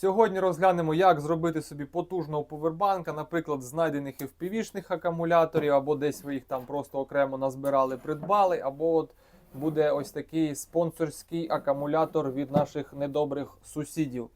Сьогодні розглянемо, як зробити собі потужного повербанка, наприклад, знайдених FPV-шних акумуляторів, або десь ви їх там просто окремо назбирали, придбали, або от буде ось такий спонсорський акумулятор від наших недобрих сусідів.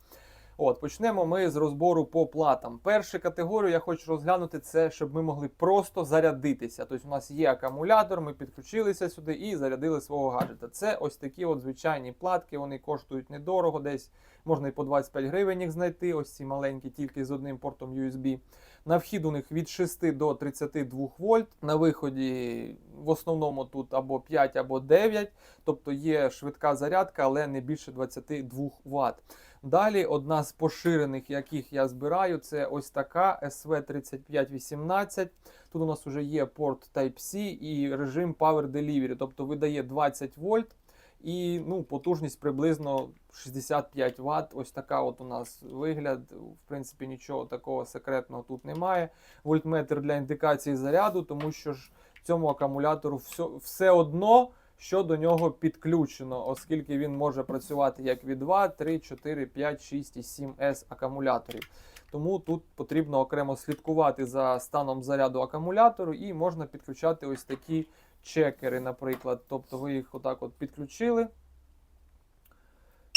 От, почнемо ми з розбору по платам. Першу категорію я хочу розглянути це, щоб ми могли просто зарядитися. Тобто, у нас є акумулятор, ми підключилися сюди і зарядили свого гаджета. Це ось такі от звичайні платки, вони коштують недорого, десь можна і по 25 гривень їх знайти. Ось ці маленькі, тільки з одним портом USB. На вхід у них від 6 до 32 вольт. На виході в основному тут або 5, або 9. Тобто є швидка зарядка, але не більше 22 Вт. Далі одна з поширених, яких я збираю, це ось така SV3518. Тут у нас вже є порт Type-C і режим Power Delivery, тобто видає 20 вольт і ну, потужність приблизно 65 Вт. Ось така от у нас вигляд. В принципі, нічого такого секретного тут немає. Вольтметр для індикації заряду, тому що ж цьому акумулятору все, все одно що до нього підключено, оскільки він може працювати як від 2, 3, 4, 5, 6 і 7 s акумуляторів. Тому тут потрібно окремо слідкувати за станом заряду акумулятору і можна підключати ось такі чекери, наприклад. Тобто ви їх отак от підключили.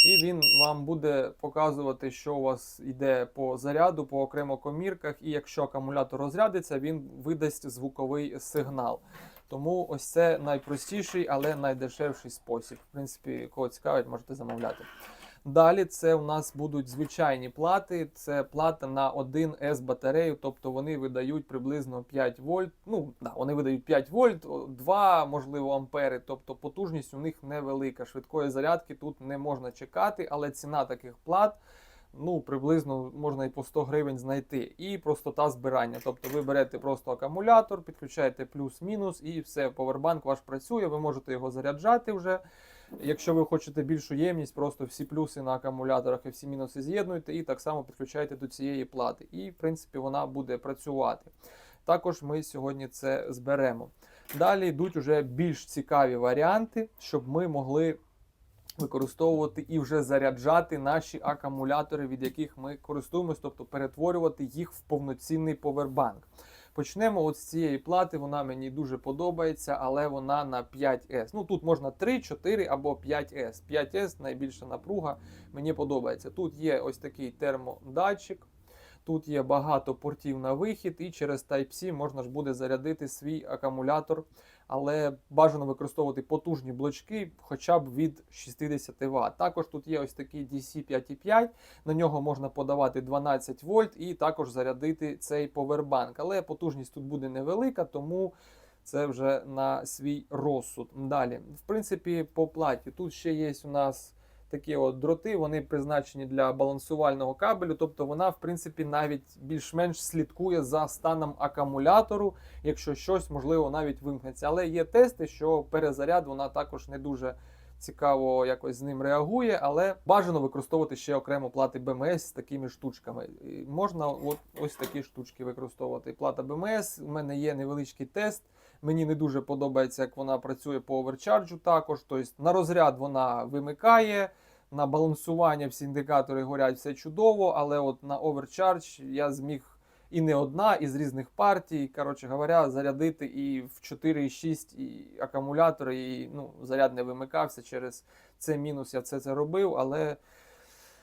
І він вам буде показувати, що у вас йде по заряду, по окремо комірках. І якщо акумулятор розрядиться, він видасть звуковий сигнал. Тому ось це найпростіший, але найдешевший спосіб. В принципі, кого цікавить, можете замовляти. Далі це у нас будуть звичайні плати. Це плата на 1 с батарею, тобто вони видають приблизно 5 вольт. Ну, да, вони видають 5 вольт, 2, можливо, ампери. Тобто потужність у них невелика. Швидкої зарядки тут не можна чекати, але ціна таких плат. Ну, приблизно можна і по 100 гривень знайти. І простота збирання. Тобто ви берете просто акумулятор, підключаєте плюс-мінус, і все, повербанк ваш працює, ви можете його заряджати вже. Якщо ви хочете більшу ємність, просто всі плюси на акумуляторах і всі мінуси з'єднуєте і так само підключаєте до цієї плати. І, в принципі, вона буде працювати. Також ми сьогодні це зберемо. Далі йдуть уже більш цікаві варіанти, щоб ми могли використовувати і вже заряджати наші акумулятори, від яких ми користуємось, тобто перетворювати їх в повноцінний повербанк. Почнемо от з цієї плати, вона мені дуже подобається, але вона на 5С. Ну тут можна 3, 4 або 5С. 5С найбільша напруга, мені подобається. Тут є ось такий термодатчик. Тут є багато портів на вихід, і через Type-C можна ж буде зарядити свій акумулятор, але бажано використовувати потужні блочки хоча б від 60 Вт. Також тут є ось такий DC 5.5, на нього можна подавати 12 вольт і також зарядити цей повербанк. Але потужність тут буде невелика, тому це вже на свій розсуд. Далі, в принципі, по платі тут ще є у нас такі от дроти, вони призначені для балансувального кабелю, тобто вона, в принципі, навіть більш-менш слідкує за станом акумулятору, якщо щось можливо навіть вимкнеться. Але є тести, що перезаряд вона також не дуже. Цікаво якось з ним реагує, але бажано використовувати ще окремо плати БМС з такими штучками. Можна от ось такі штучки використовувати. Плата БМС. У мене є невеличкий тест. Мені не дуже подобається, як вона працює по оверчарджу також. Тобто на розряд вона вимикає, на балансування всі індикатори горять все чудово, але от на оверчардж я зміг і не одна, і з різних партій, коротше говоря, зарядити і в 4,6 і акумулятори, і ну, заряд не вимикався через це мінус. Я все це робив, але.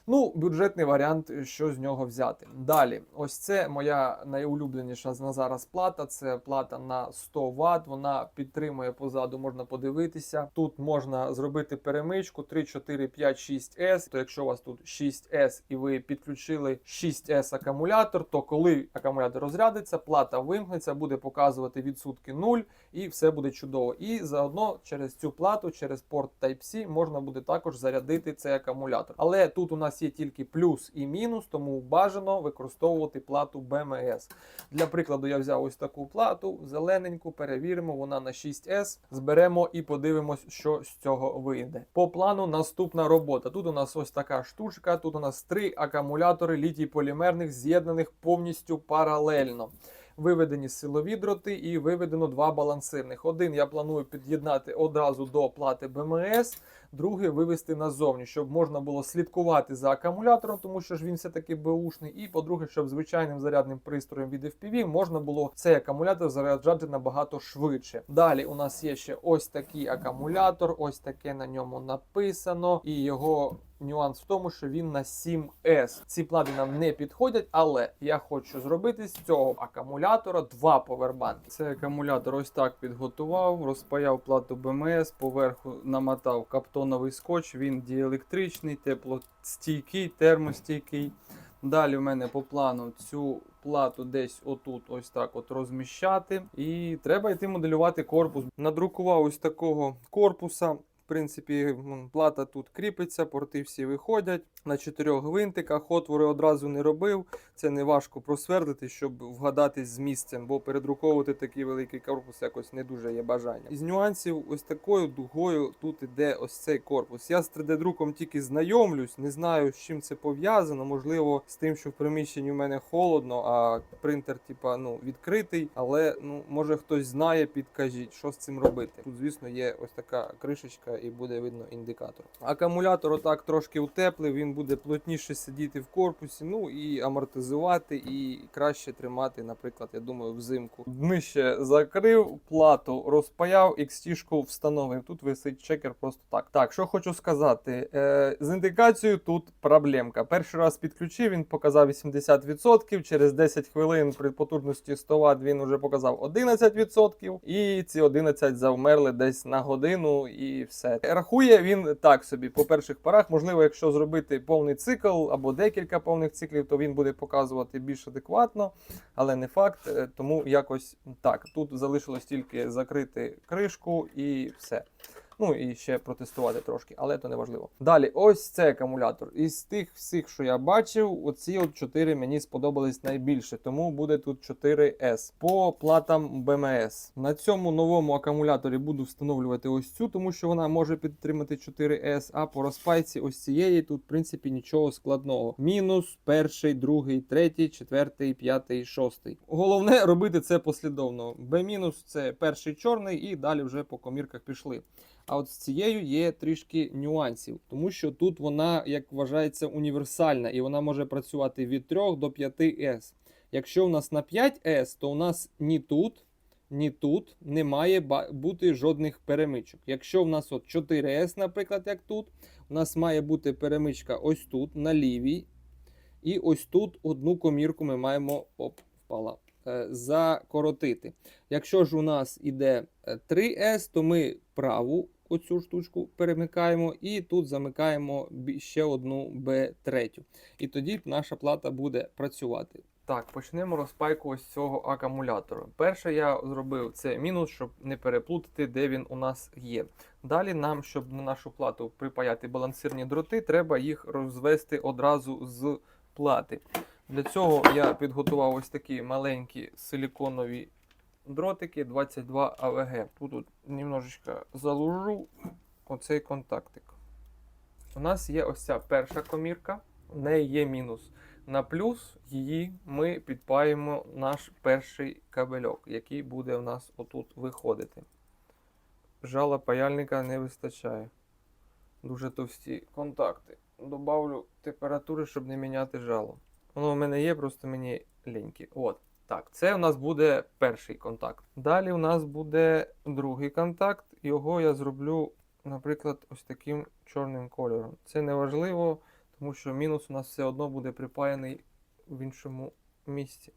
Ну, бюджетний варіант, що з нього взяти. Далі, ось це моя найулюбленіша на зараз плата. Це плата на 100 Вт. Вона підтримує позаду, можна подивитися. Тут можна зробити перемичку 3, 4, 5, 6 s То якщо у вас тут 6 s і ви підключили 6 s акумулятор, то коли акумулятор розрядиться, плата вимкнеться, буде показувати відсутки 0 і все буде чудово. І заодно через цю плату, через порт Type-C можна буде також зарядити цей акумулятор. Але тут у нас є тільки плюс і мінус, тому бажано використовувати плату BMS. Для прикладу, я взяв ось таку плату, зелененьку, перевіримо, вона на 6S. Зберемо і подивимось, що з цього вийде. По плану наступна робота. Тут у нас ось така штучка, тут у нас три акумулятори літій полімерних, з'єднаних повністю паралельно. Виведені силові дроти і виведено два балансирних. Один я планую під'єднати одразу до плати БМС, другий вивести назовні, щоб можна було слідкувати за акумулятором, тому що ж він все-таки беушний. І по-друге, щоб звичайним зарядним пристроєм від FPV можна було цей акумулятор заряджати набагато швидше. Далі у нас є ще ось такий акумулятор, ось таке на ньому написано, і його. Нюанс в тому, що він на 7S. Ці плати нам не підходять, але я хочу зробити з цього акумулятора два повербанки. Цей акумулятор ось так підготував, розпаяв плату БМС, поверху намотав каптоновий скотч. Він діелектричний, теплостійкий, термостійкий. Далі в мене по плану цю плату десь отут, ось так от розміщати. І треба йти моделювати корпус. Надрукував ось такого корпуса. В принципі, плата тут кріпиться, порти всі виходять. На чотирьох гвинтиках отвори одразу не робив. Це не важко просвердити, щоб вгадатись з місцем, бо передруковувати такий великий корпус якось не дуже є бажання. Із нюансів, ось такою дугою тут іде ось цей корпус. Я з 3D-друком тільки знайомлюсь, не знаю, з чим це пов'язано. Можливо, з тим, що в приміщенні у мене холодно, а принтер, типа, ну, відкритий. Але ну, може хтось знає, підкажіть, що з цим робити. Тут, звісно, є ось така кришечка і буде видно індикатор. Акумулятор отак трошки утеплив, він буде плотніше сидіти в корпусі, ну і амортизувати, і краще тримати, наприклад, я думаю, взимку. Днище закрив, плату розпаяв, XT-шку встановив. Тут висить чекер просто так. Так, що хочу сказати. Е, з індикацією тут проблемка. Перший раз підключив, він показав 80%. Через 10 хвилин при потужності 100 Вт він вже показав 11%. І ці 11 завмерли десь на годину і все. Рахує він так собі по перших парах. Можливо, якщо зробити повний цикл або декілька повних циклів, то він буде показувати більш адекватно, але не факт. Е, Тому якось так. Тут залишилось тільки закрити кришку і все. Ну і ще протестувати трошки, але то не важливо. Далі, ось цей акумулятор. Із тих всіх, що я бачив, оці от 4 мені сподобались найбільше, тому буде тут 4S по платам БМС. На цьому новому акумуляторі буду встановлювати ось цю, тому що вона може підтримати 4S, а по розпайці ось цієї тут, в принципі, нічого складного. Мінус, перший, другий, третій, четвертий, п'ятий, шостий. Головне робити це послідовно. B- це перший чорний, і далі вже по комірках пішли. А от з цією є трішки нюансів, тому що тут вона, як вважається, універсальна і вона може працювати від 3 до 5С. Якщо у нас на 5С, то у нас ні тут, ні тут не має бути жодних перемичок. Якщо в нас от 4С, наприклад, як тут, у нас має бути перемичка ось тут, на лівій. І ось тут одну комірку ми маємо оп, впала, е, закоротити. Якщо ж у нас іде е, 3С, то ми праву оцю штучку перемикаємо і тут замикаємо ще одну Б3. І тоді наша плата буде працювати. Так, почнемо розпайку ось цього акумулятора. Перше я зробив це мінус, щоб не переплутати, де він у нас є. Далі нам, щоб на нашу плату припаяти балансирні дроти, треба їх розвести одразу з плати. Для цього я підготував ось такі маленькі силіконові дротики 22 АВГ. Тут, немножечко залужу оцей контактик. У нас є ось ця перша комірка, в неї є мінус. На плюс її ми підпаємо наш перший кабельок, який буде у нас отут виходити. Жала паяльника не вистачає. Дуже товсті контакти. Добавлю температури, щоб не міняти жало. Воно в мене є, просто мені ліньки. От. Так, це у нас буде перший контакт. Далі у нас буде другий контакт. Його я зроблю, наприклад, ось таким чорним кольором. Це не важливо, тому що мінус у нас все одно буде припаяний в іншому місці.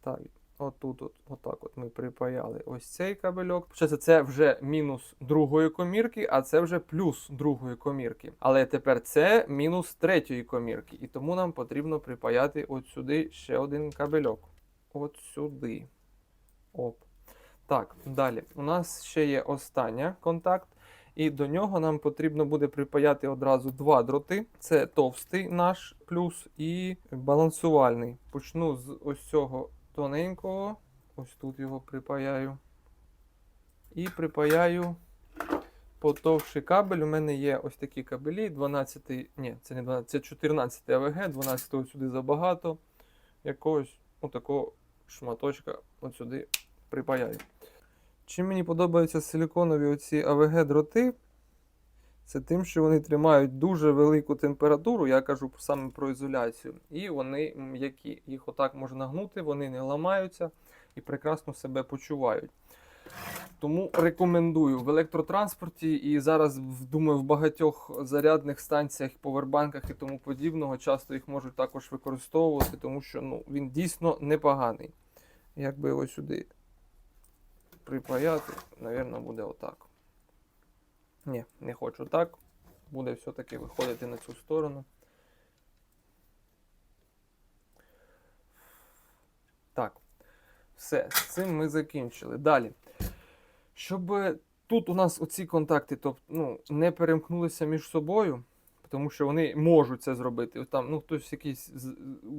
Так, отут, от, отак от ми припаяли ось цей кабельок. Ще це вже мінус другої комірки, а це вже плюс другої комірки. Але тепер це мінус третьої комірки. І тому нам потрібно припаяти от сюди ще один кабельок. От сюди. Оп. Так, далі. У нас ще є остання контакт. І до нього нам потрібно буде припаяти одразу два дроти. Це товстий наш плюс і балансувальний. Почну з ось цього тоненького. Ось тут його припаяю. І припаяю потовший кабель. У мене є ось такі кабелі. 12, ні, це не 12, це 14 АВГ, 12 сюди забагато. Якогось отакого шматочка от сюди припаяю. Чим мені подобаються силіконові оці АВГ дроти, Це тим, що вони тримають дуже велику температуру, я кажу саме про ізоляцію, і вони м'які. Їх отак можна гнути, вони не ламаються і прекрасно себе почувають. Тому рекомендую в електротранспорті і зараз думаю в багатьох зарядних станціях, повербанках і тому подібного часто їх можуть також використовувати, тому що ну, він дійсно непоганий. Якби його сюди припаяти, напевно, буде отак. Ні, не хочу так. Буде все-таки виходити на цю сторону. Так. Все, з цим ми закінчили. Далі. Щоб е, тут у нас оці контакти тобто, ну, не перемкнулися між собою, тому що вони можуть це зробити. Там, ну, хтось якийсь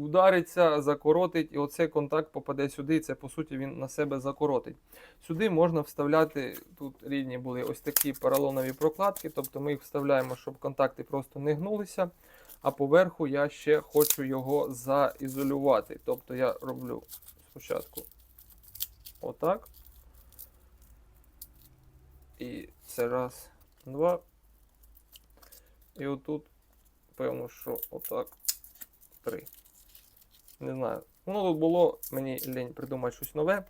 удариться, закоротить, і оцей контакт попаде сюди, і це по суті він на себе закоротить. Сюди можна вставляти, тут рідні були ось такі поролонові прокладки, тобто ми їх вставляємо, щоб контакти просто не гнулися. А поверху я ще хочу його заізолювати. Тобто я роблю спочатку отак. І це раз, два. І отут, певно, що отак три. Не знаю. Воно тут було, мені лінь придумати щось нове,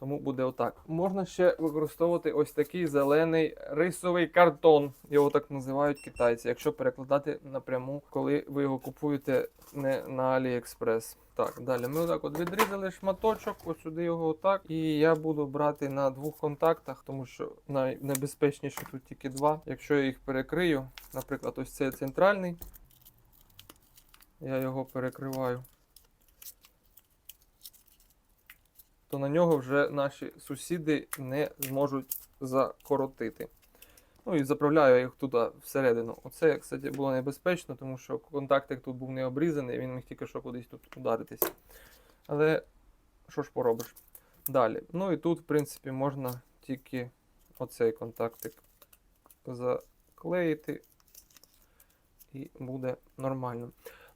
тому буде отак. Можна ще використовувати ось такий зелений рисовий картон. Його так називають китайці, якщо перекладати напряму, коли ви його купуєте не на AliExpress. Так, далі ми отак от відрізали шматочок, ось сюди його отак. І я буду брати на двох контактах, тому що найнебезпечніше тут тільки два. Якщо я їх перекрию, наприклад, ось цей центральний, я його перекриваю. То на нього вже наші сусіди не зможуть закоротити. Ну і заправляю їх туди всередину. Оце, кстати, було небезпечно, тому що контактик тут був не обрізаний, він міг тільки що кудись тут ударитись. Але що ж поробиш? Далі. Ну і тут, в принципі, можна тільки оцей контактик заклеїти, і буде нормально.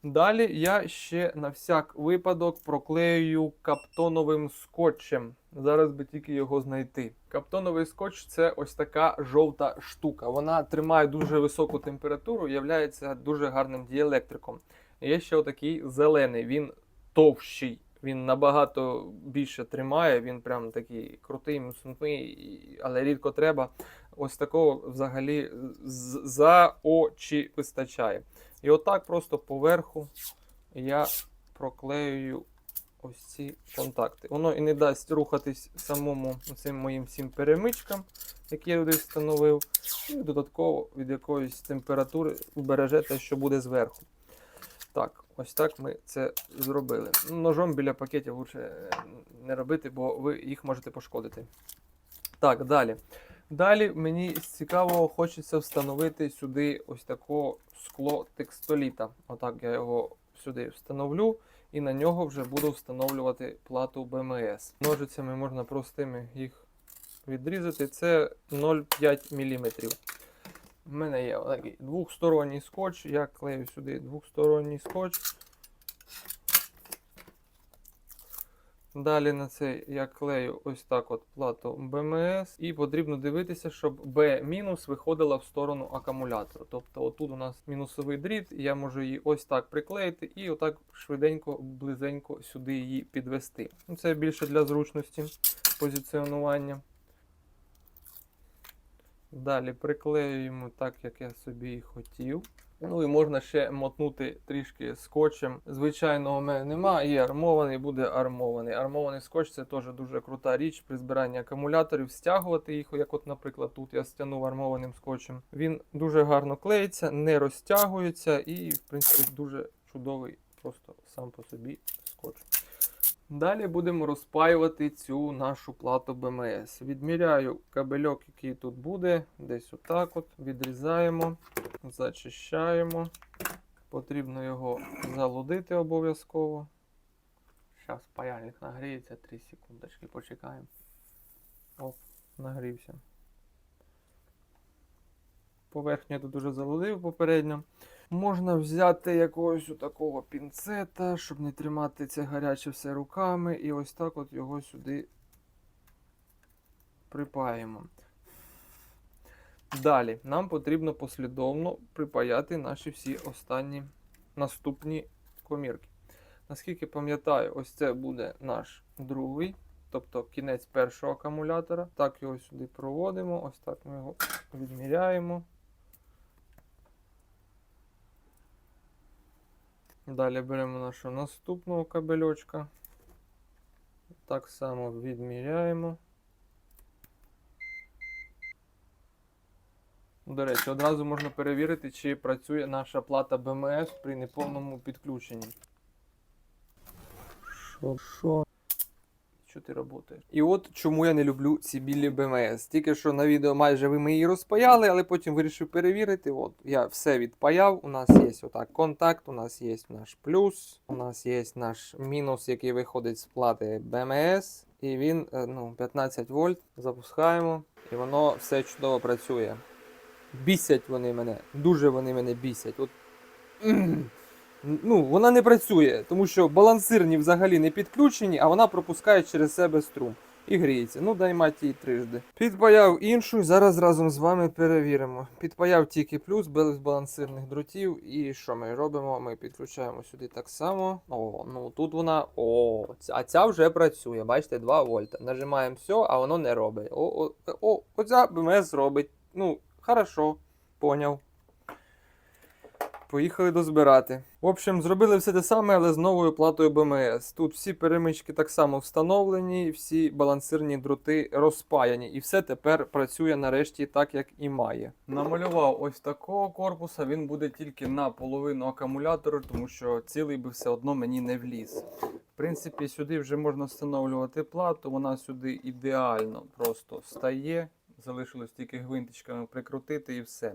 Далі я ще на всяк випадок проклею каптоновим скотчем. Зараз би тільки його знайти. Каптоновий скотч це ось така жовта штука. Вона тримає дуже високу температуру, є дуже гарним діелектриком. Є ще отакий зелений, він товщий, він набагато більше тримає, він прям такий крутий, міцний, але рідко треба. Ось такого взагалі за очі вистачає. І отак просто поверху я проклеюю ось ці контакти. Воно і не дасть рухатись самому цим моїм всім перемичкам, які я туди встановив. І додатково від якоїсь температури убереже те, що буде зверху. Так, ось так ми це зробили. Ножом біля пакетів лучше не робити, бо ви їх можете пошкодити. Так, далі. Далі мені з цікавого хочеться встановити сюди ось таке скло текстоліта. Отак я його сюди встановлю і на нього вже буду встановлювати плату БМС. Ножицями можна простими їх відрізати. Це 0,5 мм. У мене є такий двохсторонній скотч. Я клею сюди двохсторонній скотч. Далі на це я клею ось так от плату БМС. І потрібно дивитися, щоб B виходила в сторону акумулятора. Тобто отут у нас мінусовий дріт, і я можу її ось так приклеїти і отак швиденько, близенько сюди її підвести. Ну, Це більше для зручності позиціонування. Далі приклеюємо так, як я собі і хотів. Ну і можна ще мотнути трішки скотчем. Звичайного в мене нема, є армований, буде армований. Армований скотч це теж дуже крута річ при збиранні акумуляторів, стягувати їх, як от, наприклад, тут я стягнув армованим скотчем. Він дуже гарно клеїться, не розтягується і, в принципі, дуже чудовий просто сам по собі скотч. Далі будемо розпаювати цю нашу плату БМС. Відміряю кабельок, який тут буде, десь отак от. Відрізаємо, зачищаємо. Потрібно його залудити обов'язково. Зараз паяльник нагріється, 3 секундочки почекаємо. Оп, нагрівся. Поверхню я тут уже залудив попередньо. Можна взяти якогось такого пінцета, щоб не тримати це гаряче все руками, і ось так от його сюди припаємо. Далі нам потрібно послідовно припаяти наші всі останні наступні комірки. Наскільки пам'ятаю, ось це буде наш другий, тобто кінець першого акумулятора. Так його сюди проводимо, ось так ми його відміряємо. Далі беремо нашого наступного кабельочка. Так само відміряємо. До речі, одразу можна перевірити, чи працює наша плата БМС при неповному підключенні. Що? Ти працюєш? І от чому я не люблю ці білі БМС. Тільки що на відео майже ви ми її розпаяли, але потім вирішив перевірити. От я все відпаяв. У нас є отак контакт, у нас є наш плюс, у нас є наш мінус, який виходить з плати БМС. І він е, ну, 15 вольт. Запускаємо, і воно все чудово працює. Бісять вони мене. Дуже вони мене бісять. От, ну, вона не працює, тому що балансирні взагалі не підключені, а вона пропускає через себе струм і гріється. Ну, дай мать її трижди. Підпаяв іншу, зараз разом з вами перевіримо. Підпаяв тільки плюс без балансирних дротів. І що ми робимо? Ми підключаємо сюди так само. О, ну тут вона. О, а ця вже працює. Бачите, 2 вольта. Нажимаємо все, а воно не робить. О, о, о, оця БМС робить. Ну, хорошо, поняв. Поїхали дозбирати. В общем, зробили все те саме, але з новою платою БМС. Тут всі перемички так само встановлені, всі балансирні дроти розпаяні. І все тепер працює нарешті так, як і має. Намалював ось такого корпуса, він буде тільки на половину акумулятора, тому що цілий би все одно мені не вліз. В принципі, сюди вже можна встановлювати плату, вона сюди ідеально просто стає. Залишилось тільки гвинтичками прикрутити і все.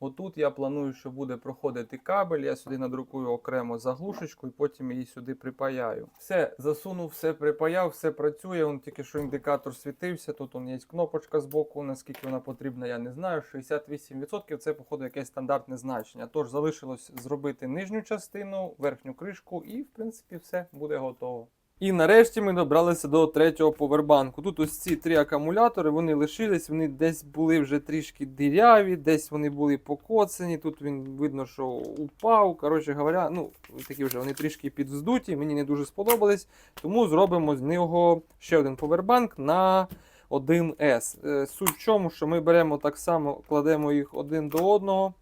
Отут я планую, що буде проходити кабель, я сюди надрукую окремо заглушечку і потім її сюди припаяю. Все, засунув, все припаяв, все працює. Он тільки що індикатор світився. Тут он є кнопочка з боку, наскільки вона потрібна, я не знаю. 68% це, походу, якесь стандартне значення. Тож залишилось зробити нижню частину, верхню кришку, і, в принципі, все буде готово. І нарешті ми добралися до третього повербанку. Тут ось ці три акумулятори, вони лишились, вони десь були вже трішки диряві, десь вони були покоцані. Тут він видно, що упав. Коротше говоря, ну такі вже вони трішки підвздуті, мені не дуже сподобались. Тому зробимо з нього ще один повербанк на 1С. Е, Суть в чому, що ми беремо так само, кладемо їх один до одного.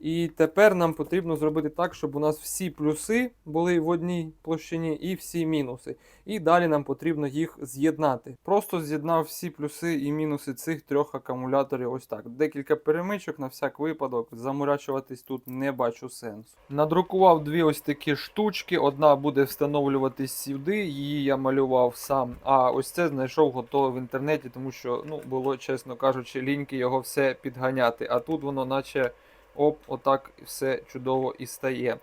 І тепер нам потрібно зробити так, щоб у нас всі плюси були в одній площині і всі мінуси. І далі нам потрібно їх з'єднати. Просто з'єднав всі плюси і мінуси цих трьох акумуляторів. Ось так. Декілька перемичок на всяк випадок. Заморачуватись тут не бачу сенсу. Надрукував дві ось такі штучки. Одна буде встановлюватись сюди, її я малював сам. А ось це знайшов готове в інтернеті, тому що ну, було, чесно кажучи, ліньки його все підганяти. А тут воно наче. Оп, отак все чудово і стає.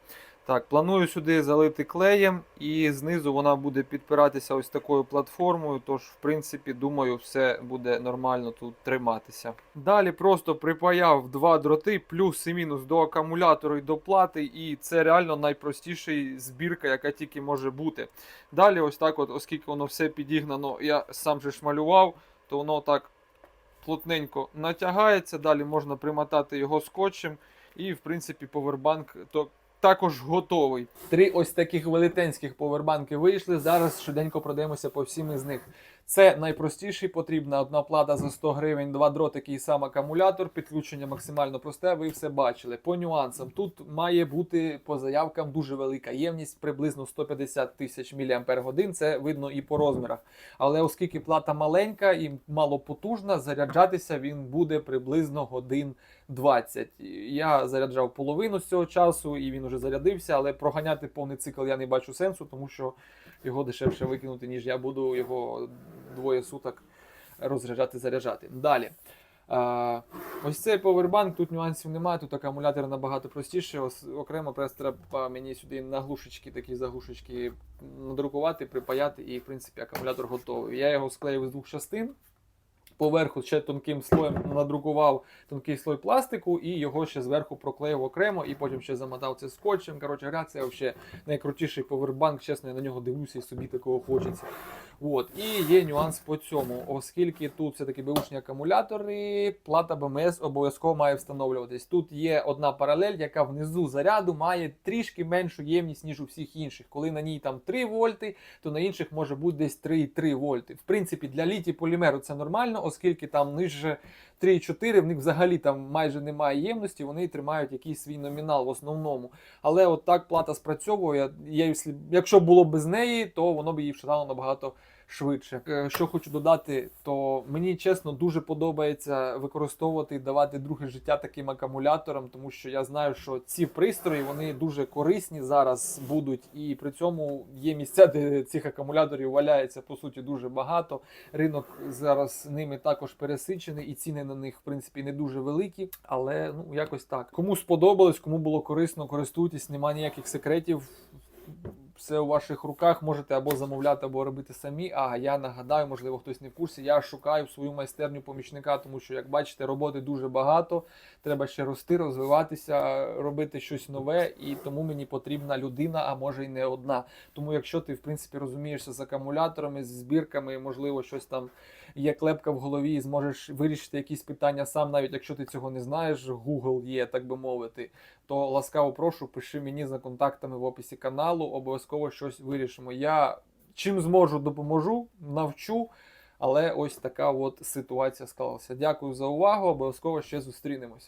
Так, планую сюди залити клеєм, і знизу вона буде підпиратися ось такою платформою. Тож, в принципі, думаю, все буде нормально тут триматися. Далі просто припаяв два дроти, плюс і мінус до акумулятору і до плати, і це реально найпростіша збірка, яка тільки може бути. Далі, ось так, от, оскільки воно все підігнано, я сам же ж малював, то воно так плотненько натягається, далі можна примотати його скотчем, і, в принципі, повербанк то також готовий. Три ось таких велетенських повербанки вийшли. Зараз швиденько продаємося по всім із них. Це найпростіший, потрібна одна плата за 100 гривень, два дротики і сам акумулятор. Підключення максимально просте, ви все бачили. По нюансам тут має бути по заявкам дуже велика ємність, приблизно 150 тисяч мАч. Це видно і по розмірах. Але оскільки плата маленька і малопотужна, заряджатися він буде приблизно годин 20. Я заряджав половину з цього часу, і він уже зарядився, але проганяти повний цикл я не бачу сенсу, тому що його дешевше викинути, ніж я буду його двоє суток розряджати, заряджати. Далі. А, ось цей повербанк, тут нюансів немає, тут акумулятор набагато простіше. Ось, окремо просто треба мені сюди наглушечки, такі заглушечки надрукувати, припаяти, і в принципі акумулятор готовий. Я його склеїв з двох частин. Поверху ще тонким слоєм надрукував тонкий слой пластику і його ще зверху проклеїв окремо, і потім ще замотав це скотчем. Коротше, це взагалі найкрутіший повербанк. Чесно, я на нього дивлюся і собі такого хочеться. От. І є нюанс по цьому, оскільки тут все-таки беушні акумулятори, плата БМС обов'язково має встановлюватись. Тут є одна паралель, яка внизу заряду має трішки меншу ємність, ніж у всіх інших. Коли на ній там 3 вольти, то на інших може бути десь 3,3 вольти. В принципі, для літі полімеру це нормально, оскільки там нижче 3,4, в них взагалі там майже немає ємності, вони тримають якийсь свій номінал в основному. Але от так плата спрацьовує. Я, якщо- було було без неї, то воно б її вшатало набагато швидше. Е, Що хочу додати, то мені чесно дуже подобається використовувати і давати друге життя таким акумуляторам, тому що я знаю, що ці пристрої вони дуже корисні зараз будуть, і при цьому є місця, де цих акумуляторів валяється по суті дуже багато. Ринок зараз ними також пересичений, і ціни на них в принципі не дуже великі, але ну якось так. Кому сподобалось, кому було корисно, користуйтесь, немає ніяких секретів. Все у ваших руках можете або замовляти, або робити самі. А я нагадаю, можливо, хтось не в курсі. Я шукаю свою майстерню помічника, тому що, як бачите, роботи дуже багато. Треба ще рости, розвиватися, робити щось нове, і тому мені потрібна людина, а може й не одна. Тому, якщо ти в принципі розумієшся з акумуляторами, з збірками, можливо, щось там є клепка в голові, і зможеш вирішити якісь питання сам, навіть якщо ти цього не знаєш, Google є, так би мовити, то ласкаво прошу, пиши мені за контактами в описі каналу, обов'язково щось вирішимо. Я чим зможу, допоможу, навчу. Але ось така от ситуація склалася. Дякую за увагу. Обов'язково ще зустрінемось.